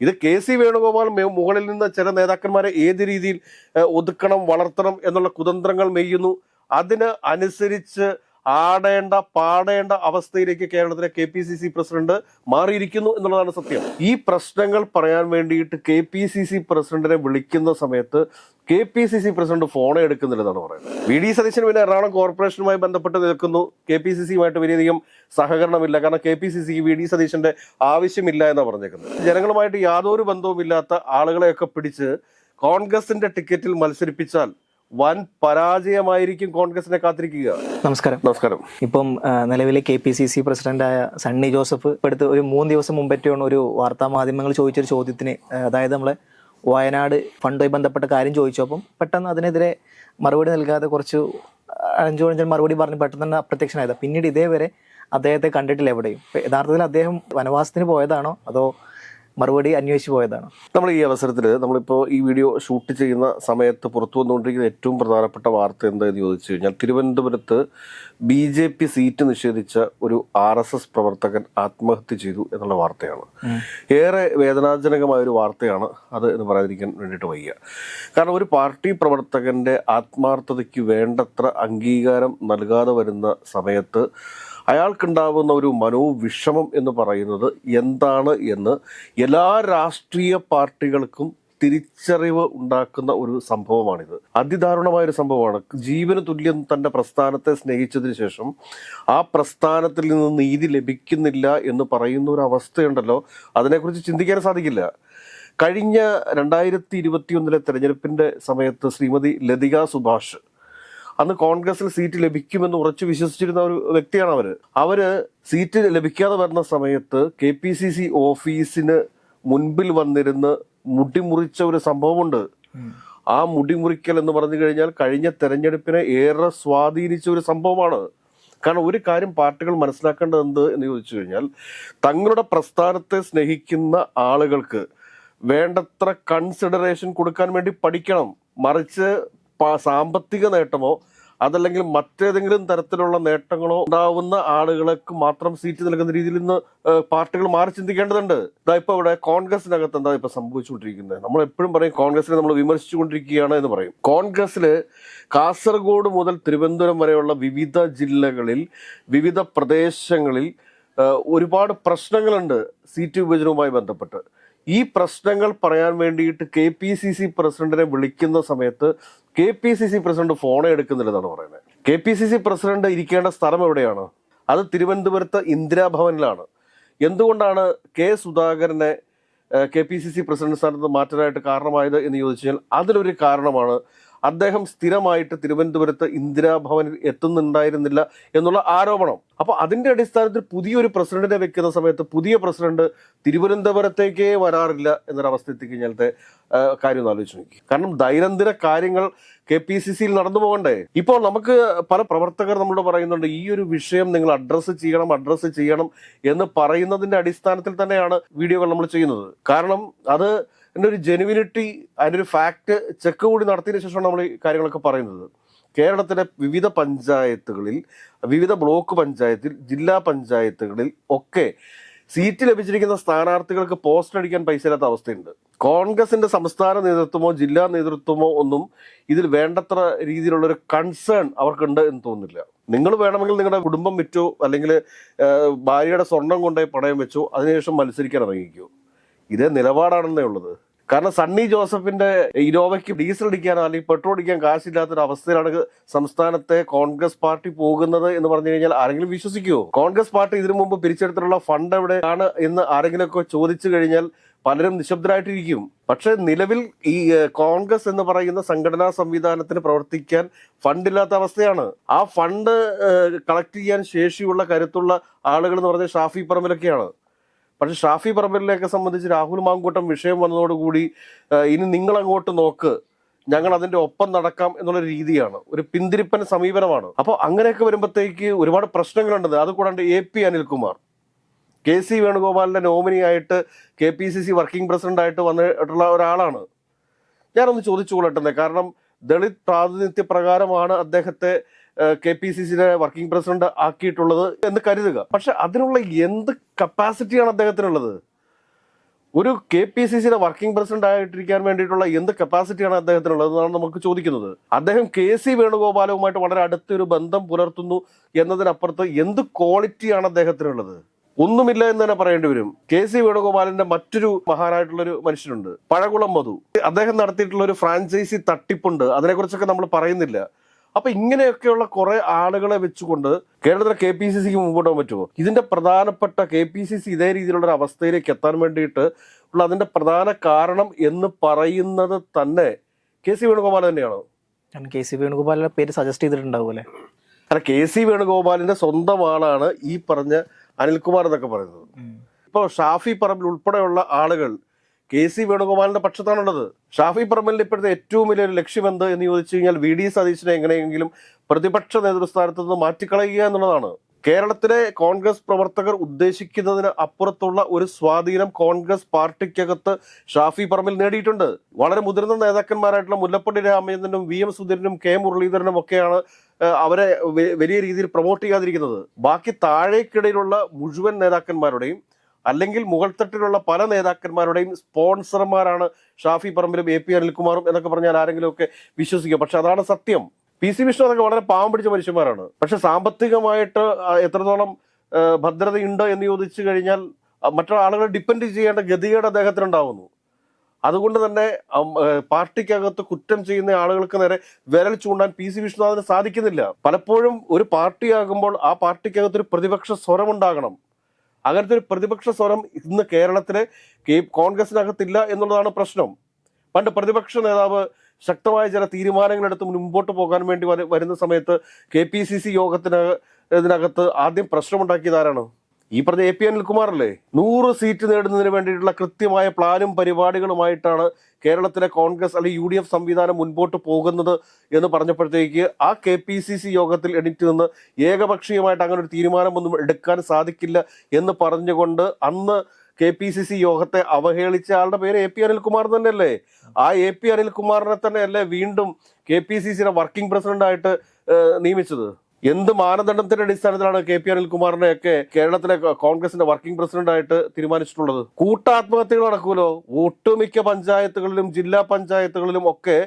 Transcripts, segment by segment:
ഇത് K C Venugopal മുകളിൽ നിന്ന് ചില നേതാക്കന്മാരെ ഏത് രീതിയിൽ ഒതുക്കണം വളർത്തണം എന്നുള്ള കുതന്ത്രങ്ങൾ മെയ്യുന്നു. അതിന് അനുസരിച്ച് ആടേണ്ട പാടേണ്ട അവസ്ഥയിലേക്ക് കേരളത്തിലെ K P C C president മാറിയിരിക്കുന്നു എന്നുള്ളതാണ് സത്യം. ഈ പ്രശ്നങ്ങൾ പറയാൻ വേണ്ടിയിട്ട് കെ പി സി സി പ്രസിഡന്റിനെ വിളിക്കുന്ന സമയത്ത് K P C C president phone എടുക്കുന്നില്ലെന്നാണ് പറയുന്നത്. വി ഡി സതീശൻ പിന്നെ എറണാകുളം കോർപ്പറേഷനുമായി ബന്ധപ്പെട്ട് നിൽക്കുന്നു. കെ പി സി സിയുമായിട്ട് വലിയധികം സഹകരണമില്ല. കാരണം കെ പി സി സിക്ക് വി ഡി സതീശന്റെ ആവശ്യമില്ല എന്നാണ് പറഞ്ഞേക്കുന്നത്. ജനങ്ങളുമായിട്ട് യാതൊരു ബന്ധവുമില്ലാത്ത ആളുകളെയൊക്കെ പിടിച്ച് കോൺഗ്രസിന്റെ ടിക്കറ്റിൽ മത്സരിപ്പിച്ചാൽ വൻ പരാജയമായിരിക്കും കോൺഗ്രസിനെ കാത്തിരിക്കുക. നമസ്കാരം. നമസ്കാരം. ഇപ്പം നിലവിലെ കെ പി സി സി പ്രസിഡന്റായ സണ്ണി ജോസഫ് അടുത്ത് ഒരു മൂന്ന് ദിവസം മുമ്പറ്റെയാണ് ഒരു വാർത്താ മാധ്യമങ്ങൾ ചോദിച്ചൊരു ചോദ്യത്തിന് അതായത് നമ്മളെ വയനാട് ഫണ്ടുമായി ബന്ധപ്പെട്ട കാര്യം ചോദിച്ചപ്പം പെട്ടെന്ന് അതിനെതിരെ മറുപടി നൽകാതെ കുറച്ച് അഞ്ചു അഞ്ച് മറുപടി പറഞ്ഞ് പെട്ടെന്ന് തന്നെ അപ്രത്യക്ഷനായത്. പിന്നീട് ഇതേവരെ അദ്ദേഹത്തെ കണ്ടിട്ടില്ല എവിടെയും. യഥാർത്ഥത്തിൽ അദ്ദേഹം വനവാസത്തിന് പോയതാണോ? അതോ മറുപടി അന്വേഷിച്ച് പോയതാണ്. നമ്മൾ ഈ അവസരത്തിൽ നമ്മളിപ്പോൾ ഈ വീഡിയോ ഷൂട്ട് ചെയ്യുന്ന സമയത്ത് പുറത്തു വന്നുകൊണ്ടിരിക്കുന്ന ഏറ്റവും പ്രധാനപ്പെട്ട വാർത്ത എന്താണെന്ന് ചോദിച്ചു കഴിഞ്ഞാൽ തിരുവനന്തപുരത്ത് ബി ജെ പി സീറ്റ് നിഷേധിച്ച ഒരു ആർ എസ് എസ് പ്രവർത്തകൻ ആത്മഹത്യ ചെയ്തു എന്നുള്ള വാർത്തയാണ്. ഏറെ വേദനാജനകമായ ഒരു വാർത്തയാണ് അത് എന്ന് പറയാതിരിക്കാൻ വേണ്ടിയിട്ട് വയ്യ. കാരണം ഒരു പാർട്ടി പ്രവർത്തകന്റെ ആത്മാർത്ഥതയ്ക്ക് വേണ്ടത്ര അംഗീകാരം നൽകാതെ വരുന്ന സമയത്ത് അയാൾക്കുണ്ടാവുന്ന ഒരു മനോവിഷമം എന്ന് പറയുന്നത് എന്താണ് എന്ന് എല്ലാ രാഷ്ട്രീയ പാർട്ടികൾക്കും തിരിച്ചറിവ് ഉണ്ടാക്കുന്ന ഒരു സംഭവമാണിത്. അതിദാരുണമായ ഒരു സംഭവമാണ്. ജീവന് തുല്യം തന്റെ പ്രസ്ഥാനത്തെ സ്നേഹിച്ചതിന് ശേഷം ആ പ്രസ്ഥാനത്തിൽ നിന്ന് നീതി ലഭിക്കുന്നില്ല എന്ന് പറയുന്ന ഒരു അവസ്ഥയുണ്ടല്ലോ. അതിനെക്കുറിച്ച് ചിന്തിക്കാൻ സാധിക്കില്ല. കഴിഞ്ഞ രണ്ടായിരത്തി ഇരുപത്തിയൊന്നിലെ തെരഞ്ഞെടുപ്പിന്റെ സമയത്ത് ശ്രീമതി ലതിക സുഭാഷ് അന്ന് കോൺഗ്രസിൽ സീറ്റ് ലഭിക്കുമെന്ന് ഉറച്ചു വിശ്വസിച്ചിരുന്ന ഒരു വ്യക്തിയാണ് അവർ. അവർ സീറ്റ് ലഭിക്കാതെ വരുന്ന സമയത്ത് കെ പി സി സി ഓഫീസിന് മുൻപിൽ വന്നിരുന്ന് മുടിമുറിച്ച ഒരു സംഭവമുണ്ട്. ആ മുടിമുറിക്കൽ എന്ന് പറഞ്ഞു കഴിഞ്ഞാൽ കഴിഞ്ഞ തെരഞ്ഞെടുപ്പിനെ ഏറെ സ്വാധീനിച്ച ഒരു സംഭവമാണ്. കാരണം ഒരു കാര്യം പാർട്ടികൾ മനസ്സിലാക്കേണ്ടത് എന്ത് എന്ന് ചോദിച്ചു കഴിഞ്ഞാൽ തങ്ങളുടെ പ്രസ്ഥാനത്തെ സ്നേഹിക്കുന്ന ആളുകൾക്ക് വേണ്ടത്ര കൺസിഡറേഷൻ കൊടുക്കാൻ വേണ്ടി പഠിക്കണം. മറിച്ച് സാമ്പത്തിക നേട്ടമോ അതല്ലെങ്കിൽ മറ്റേതെങ്കിലും തരത്തിലുള്ള നേട്ടങ്ങളോ ഉണ്ടാവുന്ന ആളുകൾക്ക് മാത്രം സീറ്റ് നൽകുന്ന രീതിയിൽ ഏഹ്, പാർട്ടികൾ മാറി ചിന്തിക്കേണ്ടതുണ്ട്. ഇതാ ഇപ്പൊ ഇവിടെ കോൺഗ്രസിനകത്ത് എന്താ ഇപ്പൊ സംഭവിച്ചുകൊണ്ടിരിക്കുന്നത്? നമ്മൾ എപ്പോഴും പറയും കോൺഗ്രസിനെ നമ്മൾ വിമർശിച്ചുകൊണ്ടിരിക്കുകയാണ് എന്ന് പറയും. കോൺഗ്രസിൽ കാസർഗോഡ് മുതൽ തിരുവനന്തപുരം വരെയുള്ള വിവിധ ജില്ലകളിൽ വിവിധ പ്രദേശങ്ങളിൽ ഒരുപാട് പ്രശ്നങ്ങളുണ്ട് സീറ്റ് വിഭജനവുമായി ബന്ധപ്പെട്ട്. ഈ പ്രശ്നങ്ങൾ പറയാൻ വേണ്ടിയിട്ട് കെ പി സി സി പ്രസിഡന്റിനെ വിളിക്കുന്ന സമയത്ത് K P C C president ഫോണേ എടുക്കുന്നില്ലെന്നാണ് പറയുന്നത്. K P C C president ഇരിക്കേണ്ട സ്ഥലം എവിടെയാണ്? അത് തിരുവനന്തപുരത്ത് ഇന്ദിരാഭവനിലാണ്. എന്തുകൊണ്ടാണ് കെ സുധാകരനെ K P C C president സ്ഥാനത്ത് മാറ്റാനായിട്ട് കാരണമായത് എന്ന് ചോദിച്ചാൽ അതിലൊരു കാരണമാണ് അദ്ദേഹം സ്ഥിരമായിട്ട് തിരുവനന്തപുരത്ത് ഇന്ദിരാഭവനിൽ എത്തുന്നുണ്ടായിരുന്നില്ല എന്നുള്ള ആരോപണം. അപ്പൊ അതിന്റെ അടിസ്ഥാനത്തിൽ പുതിയൊരു പ്രസിഡന്റിനെ വെക്കുന്ന സമയത്ത് പുതിയ പ്രസിഡന്റ് തിരുവനന്തപുരത്തേക്കേ വരാറില്ല എന്നൊരവസ്ഥ എത്തിക്കഴിഞ്ഞാലത്തെ കാര്യം ഒന്ന് ആലോചിച്ച് നോക്കി. കാരണം ദൈനംദിന കാര്യങ്ങൾ കെ പി സി സിയിൽ നടന്നു പോകണ്ടേ? ഇപ്പോൾ നമുക്ക് പല പ്രവർത്തകർ നമ്മളോട് പറയുന്നുണ്ട് ഈ ഒരു വിഷയം നിങ്ങൾ അഡ്രസ്സ് ചെയ്യണം അഡ്രസ്സ് ചെയ്യണം എന്ന് പറയുന്നതിന്റെ അടിസ്ഥാനത്തിൽ തന്നെയാണ് വീഡിയോകൾ നമ്മൾ ചെയ്യുന്നത്. കാരണം അത് അതിന്റെ ഒരു ജെനുവിനിറ്റി അതിന്റെ ഒരു ഫാക്ട് ചെക്ക് കൂടി നടത്തിയതിനു ശേഷമാണ് നമ്മൾ ഈ കാര്യങ്ങളൊക്കെ പറയുന്നത്. കേരളത്തിലെ വിവിധ പഞ്ചായത്തുകളിൽ വിവിധ ബ്ലോക്ക് പഞ്ചായത്തിൽ ജില്ലാ പഞ്ചായത്തുകളിൽ ഒക്കെ സീറ്റ് ലഭിച്ചിരിക്കുന്ന സ്ഥാനാർത്ഥികൾക്ക് പോസ്റ്റർ അടിക്കാൻ പൈസ ഇല്ലാത്ത അവസ്ഥയുണ്ട്. കോൺഗ്രസിന്റെ സംസ്ഥാന നേതൃത്വമോ ജില്ലാ നേതൃത്വമോ ഒന്നും ഇതിൽ വേണ്ടത്ര രീതിയിലുള്ള ഒരു കൺസേൺ അവർക്കുണ്ട് എന്ന് തോന്നുന്നില്ല. നിങ്ങൾ വേണമെങ്കിൽ നിങ്ങളുടെ കുടുംബം വിറ്റോ അല്ലെങ്കിൽ ഭാര്യയുടെ സ്വർണം കൊണ്ടുപോയി പണയം വെച്ചോ അതിനുശേഷം മത്സരിക്കാൻ ഇറങ്ങിക്കോ. ഇതേ നിലപാടാണെന്നേ ഉള്ളത്. കാരണം സണ്ണി ജോസഫിന്റെ ഇനോവയ്ക്ക് ഡീസൽ അടിക്കാനോ അല്ലെങ്കിൽ പെട്രോൾ അടിക്കാൻ കാശില്ലാത്തൊരു അവസ്ഥയിലാണ് സംസ്ഥാനത്തെ കോൺഗ്രസ് പാർട്ടി പോകുന്നത് എന്ന് പറഞ്ഞു കഴിഞ്ഞാൽ ആരെങ്കിലും വിശ്വസിക്കുമോ കോൺഗ്രസ് പാർട്ടി ഇതിനു മുമ്പ് പിരിച്ചെടുത്തിട്ടുള്ള ഫണ്ട് എവിടെയാണ് എന്ന് ആരെങ്കിലുമൊക്കെ ചോദിച്ചു കഴിഞ്ഞാൽ പലരും നിശബ്ദരായിട്ടിരിക്കും. പക്ഷെ നിലവിൽ ഈ കോൺഗ്രസ് എന്ന് പറയുന്ന സംഘടനാ സംവിധാനത്തിന് പ്രവർത്തിക്കാൻ ഫണ്ടില്ലാത്ത അവസ്ഥയാണ്. ആ ഫണ്ട് കളക്ട് ചെയ്യാൻ ശേഷിയുള്ള കരുത്തുള്ള ആളുകൾ എന്ന് പറഞ്ഞാൽ ഷാഫി പറമ്പിലൊക്കെയാണ്. പക്ഷെ ഷാഫി പറമ്പലിനെയൊക്കെ സംബന്ധിച്ച് രാഹുൽ മാങ്കൂട്ടം വിഷയം വന്നതോടുകൂടി ഇനി നിങ്ങൾ അങ്ങോട്ട് നോക്ക് ഞങ്ങൾ അതിന്റെ ഒപ്പം നടക്കാം എന്നുള്ള രീതിയാണ്. ഒരു പിന്തിരിപ്പൻ സമീപനമാണ്. അപ്പോൾ അങ്ങനെയൊക്കെ വരുമ്പോഴത്തേക്ക് ഒരുപാട് പ്രശ്നങ്ങളുണ്ട്. അത് കൂടാണ്ട് A P Anilkumar. K C വേണുഗോപാലിന്റെ nominee ആയിട്ട് K P C C working president ആയിട്ട് വന്നിട്ടുള്ള ഒരാളാണ്. ഞാനൊന്ന് ചോദിച്ചു കൊള്ളട്ടെ കാരണം ദളിത് പ്രാതിനിധ്യ പ്രകാരമാണ് അദ്ദേഹത്തെ കെ പി സി സിയുടെ വർക്കിംഗ് പ്രസിഡന്റ് ആക്കിയിട്ടുള്ളത് എന്ന് കരുതുക. പക്ഷെ അതിനുള്ള എന്ത് കപ്പാസിറ്റിയാണ് അദ്ദേഹത്തിനുള്ളത്? ഒരു കെ പി സി സിയുടെ വർക്കിംഗ് പ്രസിഡന്റ് ആയിട്ടിരിക്കാൻ വേണ്ടിയിട്ടുള്ള എന്ത് കപ്പാസിറ്റിയാണ് അദ്ദേഹത്തിനുള്ളത് എന്നാണ് നമുക്ക് ചോദിക്കുന്നത്. അദ്ദേഹം കെ സി വേണുഗോപാലവുമായിട്ട് വളരെ അടുത്തൊരു ബന്ധം പുലർത്തുന്നു എന്നതിനപ്പുറത്ത് എന്ത് ക്വാളിറ്റിയാണ് അദ്ദേഹത്തിനുള്ളത്? ഒന്നുമില്ല എന്ന് തന്നെ പറയേണ്ടി വരും. കെ സി വേണുഗോപാലിന്റെ മറ്റൊരു മഹാനായിട്ടുള്ള ഒരു മനുഷ്യനുണ്ട് പഴകുളം മധു. അദ്ദേഹം നടത്തിയിട്ടുള്ള ഒരു ഫ്രാഞ്ചൈസി തട്ടിപ്പുണ്ട്. അതിനെക്കുറിച്ചൊക്കെ നമ്മൾ പറയുന്നില്ല. അപ്പൊ ഇങ്ങനെയൊക്കെയുള്ള കുറെ ആളുകളെ വെച്ചുകൊണ്ട് കേരളത്തിലെ കെ പി സി സിക്ക് മുമ്പോട്ട് പോകാൻ പറ്റുമോ? ഇതിന്റെ പ്രധാനപ്പെട്ട കെ പി സി സി ഇതേ രീതിയിലുള്ള ഒരു അവസ്ഥയിലേക്ക് എത്താൻ വേണ്ടിയിട്ട് ഉള്ള അതിന്റെ പ്രധാന കാരണം എന്ന് പറയുന്നത് തന്നെ കെ സി വേണുഗോപാൽ തന്നെയാണോ? കെ സി വേണുഗോപാലിന്റെ പേര് സജസ്റ്റ് ചെയ്തിട്ടുണ്ടാവും അല്ലേ? അല്ല കെ സി വേണുഗോപാലിന്റെ സ്വന്തം ആളാണ് ഈ പറഞ്ഞ അനിൽകുമാർ എന്നൊക്കെ പറയുന്നത്. ഇപ്പോൾ ഷാഫി പറമ്പിൽ ഉൾപ്പെടെയുള്ള ആളുകൾ കെ സി വേണുഗോപാലിന്റെ പക്ഷത്താണുള്ളത്. ഷാഫി പറമ്പലിന്റെ ഇപ്പോഴത്തെ ഏറ്റവും വലിയൊരു ലക്ഷ്യം എന്ത് എന്ന് ചോദിച്ചു കഴിഞ്ഞാൽ വി ഡി സതീശനെ എങ്ങനെയെങ്കിലും പ്രതിപക്ഷ നേതൃസ്ഥാനത്ത് നിന്ന് മാറ്റിക്കളയുക എന്നുള്ളതാണ്. കേരളത്തിലെ കോൺഗ്രസ് പ്രവർത്തകർ ഉദ്ദേശിക്കുന്നതിന് അപ്പുറത്തുള്ള ഒരു സ്വാധീനം കോൺഗ്രസ് പാർട്ടിക്കകത്ത് ഷാഫി പറമ്പിൽ നേടിയിട്ടുണ്ട്. വളരെ മുതിർന്ന നേതാക്കന്മാരായിട്ടുള്ള മുല്ലപ്പള്ളി രാമചന്ദ്രനും വി എം സുധീരനും കെ മുരളീധരനും ഒക്കെയാണ് അവരെ വലിയ രീതിയിൽ പ്രൊമോട്ട് ചെയ്യാതിരിക്കുന്നത്. ബാക്കി താഴേക്കിടയിലുള്ള മുഴുവൻ നേതാക്കന്മാരുടെയും അല്ലെങ്കിൽ മുകൾത്തട്ടിലുള്ള പല നേതാക്കന്മാരുടെയും സ്പോൺസർമാരാണ് ഷാഫി പറമ്പിലും എ പി അനിൽകുമാറും എന്നൊക്കെ പറഞ്ഞാൽ ആരെങ്കിലും ഒക്കെ വിശ്വസിക്കുക പക്ഷെ അതാണ് സത്യം. പി സി വിഷ്ണു അതൊക്കെ വളരെ പാവം പിടിച്ച മനുഷ്യന്മാരാണ്. പക്ഷെ സാമ്പത്തികമായിട്ട് എത്രത്തോളം ഭദ്രതയുണ്ടോ എന്ന് ചോദിച്ചു കഴിഞ്ഞാൽ മറ്റുള്ള ആളുകളെ ഡിപ്പെൻഡ് ചെയ്യേണ്ട ഗതികേട് അദ്ദേഹത്തിനുണ്ടാവുന്നു. അതുകൊണ്ട് തന്നെ പാർട്ടിക്കകത്ത് കുറ്റം ചെയ്യുന്ന ആളുകൾക്ക് നേരെ വിരൽ ചൂണ്ടാൻ പി സി വിഷ്ണുനാഥിന് സാധിക്കുന്നില്ല. പലപ്പോഴും ഒരു പാർട്ടിയാകുമ്പോൾ ആ പാർട്ടിക്കകത്ത് ഒരു പ്രതിപക്ഷ സ്വരം ഉണ്ടാകണം അങ്ങനത്തെ ഒരു പ്രതിപക്ഷ സ്വരം ഇന്ന് കേരളത്തിലെ കോൺഗ്രസിനകത്തില്ല എന്നുള്ളതാണ് പ്രശ്നം. പണ്ട് പ്രതിപക്ഷ നേതാവ് ശക്തമായ ചില തീരുമാനങ്ങൾ എടുത്ത് മുൻപോട്ട് പോകാൻ വേണ്ടി വരുന്ന സമയത്ത് കെ പി സി സി യോഗത്തിന് ഇതിനകത്ത് ആദ്യം പ്രശ്നമുണ്ടാക്കിയത് ആരാണ്? ഈ പറഞ്ഞ എ പി അനിൽകുമാറല്ലേ നൂറ് സീറ്റ് നേടുന്നതിന് വേണ്ടിയിട്ടുള്ള കൃത്യമായ പ്ലാനും പരിപാടികളുമായിട്ടാണ് കേരളത്തിലെ കോൺഗ്രസ് അല്ലെങ്കിൽ യു ഡി എഫ് സംവിധാനം മുൻപോട്ട് പോകുന്നത് എന്ന് പറഞ്ഞപ്പോഴത്തേക്ക് ആ കെ പി സി സി യോഗത്തിൽ എണീറ്റ് നിന്ന് ഏകപക്ഷീയമായിട്ട് അങ്ങനെ ഒരു തീരുമാനമൊന്നും എടുക്കാൻ സാധിക്കില്ല എന്ന് പറഞ്ഞുകൊണ്ട് അന്ന് കെ പി സി സി യോഗത്തെ അവഹേളിച്ച ആളുടെ പേര് എ പി അനിൽകുമാർ തന്നെയല്ലേ? ആ എ പി അനിൽകുമാറിനെ തന്നെയല്ലേ വീണ്ടും കെ പി സി സിയുടെ വർക്കിംഗ് പ്രസിഡന്റായിട്ട് നിയമിച്ചത്? എന്ത് മാനദണ്ഡത്തിന്റെ അടിസ്ഥാനത്തിലാണ് കെ പി അനിൽകുമാറിനെ ഒക്കെ കേരളത്തിലെ കോൺഗ്രസിന്റെ വർക്കിംഗ് പ്രസിഡന്റ് ആയിട്ട് തീരുമാനിച്ചിട്ടുള്ളത്? കൂട്ടാത്മഹത്യകൾ നടക്കുമല്ലോ? ഒട്ടുമിക്ക പഞ്ചായത്തുകളിലും ജില്ലാ പഞ്ചായത്തുകളിലും ഒക്കെ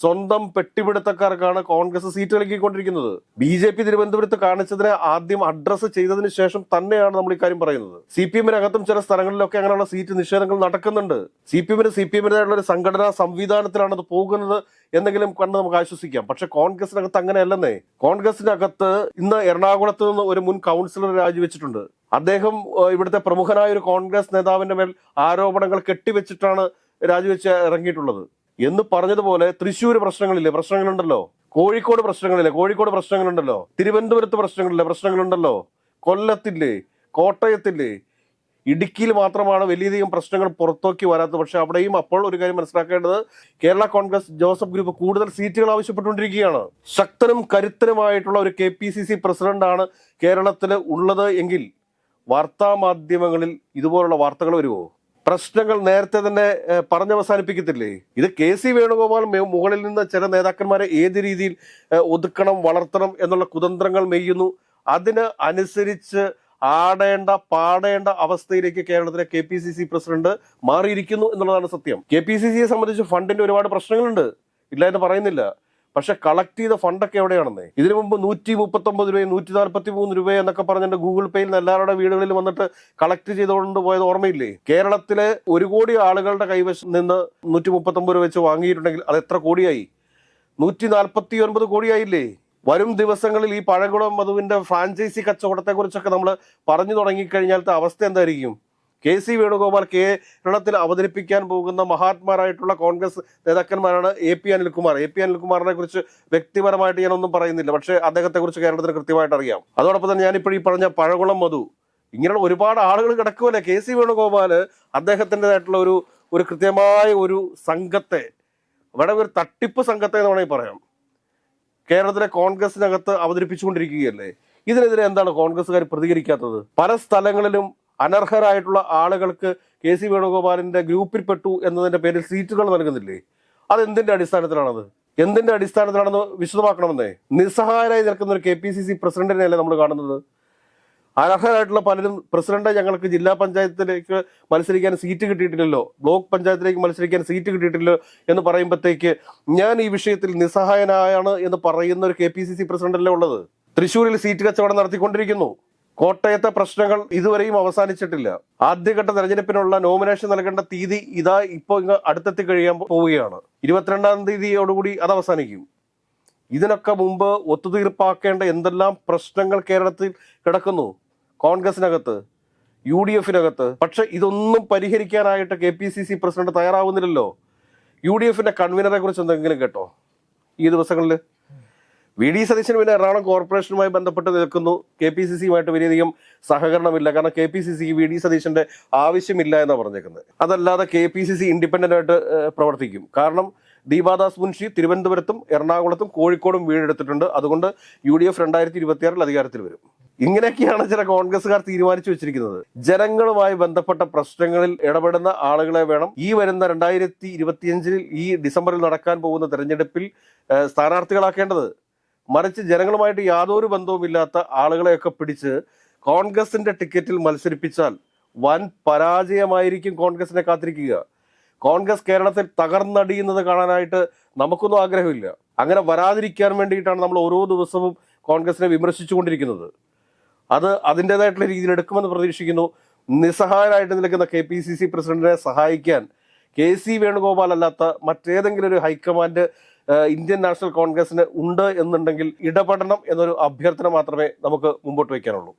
സ്വന്തം പെട്ടിപിടുത്തക്കാർക്കാണ് കോൺഗ്രസ് സീറ്റ് നൽകിക്കൊണ്ടിരിക്കുന്നത്. ബി ജെ പി തിരുവനന്തപുരത്ത് കാണിച്ചതിനെ ആദ്യം അഡ്രസ്സ് ചെയ്തതിനു ശേഷം തന്നെയാണ് നമ്മൾ ഇക്കാര്യം പറയുന്നത്. സി പി എമ്മിനകത്തും ചില സ്ഥലങ്ങളിലൊക്കെ അങ്ങനെയുള്ള സീറ്റ് നിഷേധങ്ങൾ നടക്കുന്നുണ്ട്. സി പി എമ്മിന് സി പി എമ്മിനായിട്ടുള്ള ഒരു സംഘടനാ സംവിധാനത്തിലാണ് അത് പോകുന്നത് എന്തെങ്കിലും കണ്ട് നമുക്ക് ആശ്വസിക്കാം. പക്ഷെ കോൺഗ്രസിനകത്ത് അങ്ങനെയല്ലെന്നേ. കോൺഗ്രസിനകത്ത് ഇന്ന് എറണാകുളത്ത് നിന്ന് ഒരു മുൻ കൗൺസിലർ രാജിവെച്ചിട്ടുണ്ട്. അദ്ദേഹം ഇവിടുത്തെ പ്രമുഖനായ ഒരു കോൺഗ്രസ് നേതാവിന്റെ മേൽ ആരോപണങ്ങൾ കെട്ടിവെച്ചിട്ടാണ് രാജിവെച്ച് ഇറങ്ങിയിട്ടുള്ളത്. എന്ന് പറഞ്ഞതുപോലെ തൃശ്ശൂർ പ്രശ്നങ്ങളില്ലേ? പ്രശ്നങ്ങളുണ്ടല്ലോ. കോഴിക്കോട് പ്രശ്നങ്ങളില്ലേ? കോഴിക്കോട് പ്രശ്നങ്ങളുണ്ടല്ലോ. തിരുവനന്തപുരത്ത് പ്രശ്നങ്ങളില്ലേ? പ്രശ്നങ്ങളുണ്ടല്ലോ. കൊല്ലത്തില്ലേ? കോട്ടയത്തില്ലേ? ഇടുക്കിയിൽ മാത്രമാണ് വലിയധികം പ്രശ്നങ്ങൾ പുറത്തേക്ക് വരാത്തത്. പക്ഷെ അവിടെയും അപ്പോൾ ഒരു കാര്യം മനസ്സിലാക്കേണ്ടത് കേരള കോൺഗ്രസ് ജോസഫ് ഗ്രൂപ്പ് കൂടുതൽ സീറ്റുകൾ ആവശ്യപ്പെട്ടുകൊണ്ടിരിക്കുകയാണ്. ശക്തനും കരുത്തനുമായിട്ടുള്ള ഒരു കെ പി സി സി പ്രസിഡന്റാണ് കേരളത്തിൽ ഉള്ളത് എങ്കിൽ വാർത്താ മാധ്യമങ്ങളിൽ ഇതുപോലുള്ള വാർത്തകൾ വരുമോ പ്രശ്നങ്ങൾ നേരത്തെ തന്നെ പറഞ്ഞ് പറഞ്ഞവസാനിപ്പിക്കത്തില്ലേ? ഇത് കെ സി വേണുഗോപാൽ മുകളിൽ നിന്ന് ചില നേതാക്കന്മാരെ ഏത് രീതിയിൽ ഒതുക്കണം വളർത്തണം എന്നുള്ള കുതന്ത്രങ്ങൾ മെയ്യുന്നു. അതിന് അനുസരിച്ച് ആടേണ്ട പാടേണ്ട അവസ്ഥയിലേക്ക് കേരളത്തിലെ K P C C president മാറിയിരിക്കുന്നു എന്നുള്ളതാണ് സത്യം. കെ പി സി സിയെ സംബന്ധിച്ച് ഫണ്ടിന്റെ ഒരുപാട് പ്രശ്നങ്ങളുണ്ട്. ഇല്ല എന്ന് പറയുന്നില്ല. പക്ഷെ കളക്ട് ചെയ്ത ഫണ്ടൊക്കെ എവിടെയാണെന്നേ? ഇതിനു മുമ്പ് നൂറ്റി മുപ്പത്തൊമ്പത് രൂപയും നൂറ്റി നാൽപ്പത്തി മൂന്ന് രൂപ എന്നൊക്കെ പറഞ്ഞിട്ട് ഗൂഗിൾ പേയിൽ എല്ലാവരുടെ വീടുകളിൽ വന്നിട്ട് കളക്ട് ചെയ്തുകൊണ്ട് പോയത് ഓർമ്മയില്ലേ? കേരളത്തിലെ ഒരു കോടി ആളുകളുടെ കൈവശം നിന്ന് നൂറ്റി മുപ്പത്തൊമ്പത് രൂപ വെച്ച് വാങ്ങിയിട്ടുണ്ടെങ്കിൽ അത് എത്ര കോടിയായി? നൂറ്റി നാൽപ്പത്തി ഒൻപത് കോടിയായില്ലേ? വരും ദിവസങ്ങളിൽ ഈ പഴകുളം മധുവിന്റെ ഫ്രാഞ്ചൈസി കച്ചവടത്തെ കുറിച്ചൊക്കെ നമ്മൾ പറഞ്ഞു തുടങ്ങിക്കഴിഞ്ഞാലത്തെ അവസ്ഥ എന്തായിരിക്കും? കെ സി വേണുഗോപാൽ കേരളത്തിൽ അവതരിപ്പിക്കാൻ പോകുന്ന മഹാത്മാരായിട്ടുള്ള Congress നേതാക്കന്മാരാണ് A P Anilkumar. A P അനിൽകുമാറിനെ കുറിച്ച് വ്യക്തിപരമായിട്ട് ഞാനൊന്നും പറയുന്നില്ല. പക്ഷേ അദ്ദേഹത്തെ കുറിച്ച് കേരളത്തിന് കൃത്യമായിട്ട് അറിയാം. അതോടൊപ്പം തന്നെ ഞാനിപ്പോൾ ഈ പറഞ്ഞ പഴകുളം മധു ഇങ്ങനെയുള്ള ഒരുപാട് ആളുകൾ കിടക്കുമല്ലേ കെ സി വേണുഗോപാൽ അദ്ദേഹത്തിന്റെതായിട്ടുള്ള ഒരു ഒരു കൃത്യമായ ഒരു സംഘത്തെ അവിടെ ഒരു തട്ടിപ്പ് സംഘത്തെ എന്ന് വേണമെങ്കിൽ പറയാം. കേരളത്തിലെ കോൺഗ്രസിനകത്ത് അവതരിപ്പിച്ചുകൊണ്ടിരിക്കുകയല്ലേ? ഇതിനെതിരെ എന്താണ് കോൺഗ്രസ്സുകാർ പ്രതികരിക്കാത്തത്? പല സ്ഥലങ്ങളിലും അനർഹരായിട്ടുള്ള ആളുകൾക്ക് കെ സി വേണുഗോപാലിന്റെ ഗ്രൂപ്പിൽപ്പെട്ടു എന്നതിന്റെ പേരിൽ സീറ്റുകൾ നൽകുന്നില്ലേ? അത് എന്തിന്റെ അടിസ്ഥാനത്തിലാണത്? എന്തിന്റെ അടിസ്ഥാനത്തിലാണെന്ന് വിശദമാക്കണമെന്നേ? നിസ്സഹായരായി നിൽക്കുന്ന ഒരു കെ പി സി സി പ്രസിഡന്റിനെയല്ലേ നമ്മൾ കാണുന്നത്? അനർഹരായിട്ടുള്ള പലരും പ്രസിഡന്റ് ഞങ്ങൾക്ക് ജില്ലാ പഞ്ചായത്തിലേക്ക് മത്സരിക്കാൻ സീറ്റ് കിട്ടിയിട്ടില്ലല്ലോ. ബ്ലോക്ക് പഞ്ചായത്തിലേക്ക് മത്സരിക്കാൻ സീറ്റ് കിട്ടിയിട്ടില്ലല്ലോ എന്ന് പറയുമ്പോഴത്തേക്ക് ഞാൻ ഈ വിഷയത്തിൽ നിസ്സഹായനായാണ് എന്ന് പറയുന്ന ഒരു കെ പി സി സി പ്രസിഡന്റല്ലേ ഉള്ളത്? തൃശ്ശൂരിൽ സീറ്റ് കച്ചവടം നടത്തിക്കൊണ്ടിരിക്കുന്നു. കോട്ടയത്തെ പ്രശ്നങ്ങൾ ഇതുവരെയും അവസാനിച്ചിട്ടില്ല. ആദ്യഘട്ട തെരഞ്ഞെടുപ്പിനുള്ള നോമിനേഷൻ നൽകേണ്ട തീയതി ഇതാ ഇപ്പോൾ ഇങ്ങ് അടുത്തെത്തി കഴിയാൻ പോവുകയാണ്. ഇരുപത്തിരണ്ടാം തീയതിയോടുകൂടി അത് അവസാനിക്കും. ഇതിനൊക്കെ മുമ്പ് ഒത്തുതീർപ്പാക്കേണ്ട എന്തെല്ലാം പ്രശ്നങ്ങൾ കേരളത്തിൽ കിടക്കുന്നു? കോൺഗ്രസിനകത്ത് യു ഡി എഫിനകത്ത് പക്ഷെ ഇതൊന്നും പരിഹരിക്കാനായിട്ട് K P C C president തയ്യാറാവുന്നില്ലല്ലോ. U D എഫിന്റെ കൺവീനറെ കുറിച്ച് എന്തെങ്കിലും കേട്ടോ? ഈ ദിവസങ്ങളിൽ വി ഡി സതീശൻ പിന്നെ എറണാകുളം കോർപ്പറേഷനുമായി ബന്ധപ്പെട്ട് നിൽക്കുന്നു. കെ പി സി സിയുമായിട്ട് വലിയധികം സഹകരണമില്ല. കാരണം കെ പി സി സിക്ക് വി ഡി സതീശന്റെ ആവശ്യമില്ല എന്നാണ് പറഞ്ഞേക്കുന്നത്. അതല്ലാതെ K P C C independent ആയിട്ട് പ്രവർത്തിക്കും. കാരണം ദീപാദാസ് മുൻഷി തിരുവനന്തപുരത്തും എറണാകുളത്തും കോഴിക്കോടും വീടെടുത്തിട്ടുണ്ട് അതുകൊണ്ട് യു ഡി എഫ് രണ്ടായിരത്തി ഇരുപത്തിയാറിൽ അധികാരത്തിൽ വരും. ഇങ്ങനെയൊക്കെയാണ് ചില കോൺഗ്രസ്സുകാർ തീരുമാനിച്ചു വെച്ചിരിക്കുന്നത്. ജനങ്ങളുമായി ബന്ധപ്പെട്ട പ്രശ്നങ്ങളിൽ ഇടപെടുന്ന ആളുകളെ വേണം ഈ വരുന്ന രണ്ടായിരത്തി ഇരുപത്തിയഞ്ചിൽ ഈ ഡിസംബറിൽ നടക്കാൻ പോകുന്ന തെരഞ്ഞെടുപ്പിൽ സ്ഥാനാർത്ഥികളാക്കേണ്ടത്. മറിച്ച് ജനങ്ങളുമായിട്ട് യാതൊരു ബന്ധവുമില്ലാത്ത ആളുകളെയൊക്കെ പിടിച്ച് കോൺഗ്രസിന്റെ ടിക്കറ്റിൽ മത്സരിപ്പിച്ചാൽ വൻ പരാജയമായിരിക്കും കോൺഗ്രസിനെ കാത്തിരിക്കുക. കോൺഗ്രസ് കേരളത്തിൽ തകർന്നടിയുന്നത് കാണാനായിട്ട് നമുക്കൊന്നും ആഗ്രഹമില്ല. അങ്ങനെ വരാതിരിക്കാൻ വേണ്ടിയിട്ടാണ് നമ്മൾ ഓരോ ദിവസവും കോൺഗ്രസിനെ വിമർശിച്ചുകൊണ്ടിരിക്കുന്നത്. അത് അതിന്റെതായിട്ടുള്ള രീതിയിൽ എടുക്കുമെന്ന് പ്രതീക്ഷിക്കുന്നു. നിസ്സഹായരായിട്ട് നിൽക്കുന്ന കെ പി സി സി പ്രസിഡന്റിനെ സഹായിക്കാൻ കെ സി വേണുഗോപാൽ അല്ലാത്ത മറ്റേതെങ്കിലും ഒരു ഹൈക്കമാൻഡ് ഇന്ത്യൻ നാഷണൽ കോൺഗ്രസിന് ഉണ്ട് എന്നുണ്ടെങ്കിൽ ഇടപെടണം എന്നൊരു അഭ്യർത്ഥന മാത്രമേ നമുക്ക് മുമ്പോട്ട് വയ്ക്കാനുള്ളൂ.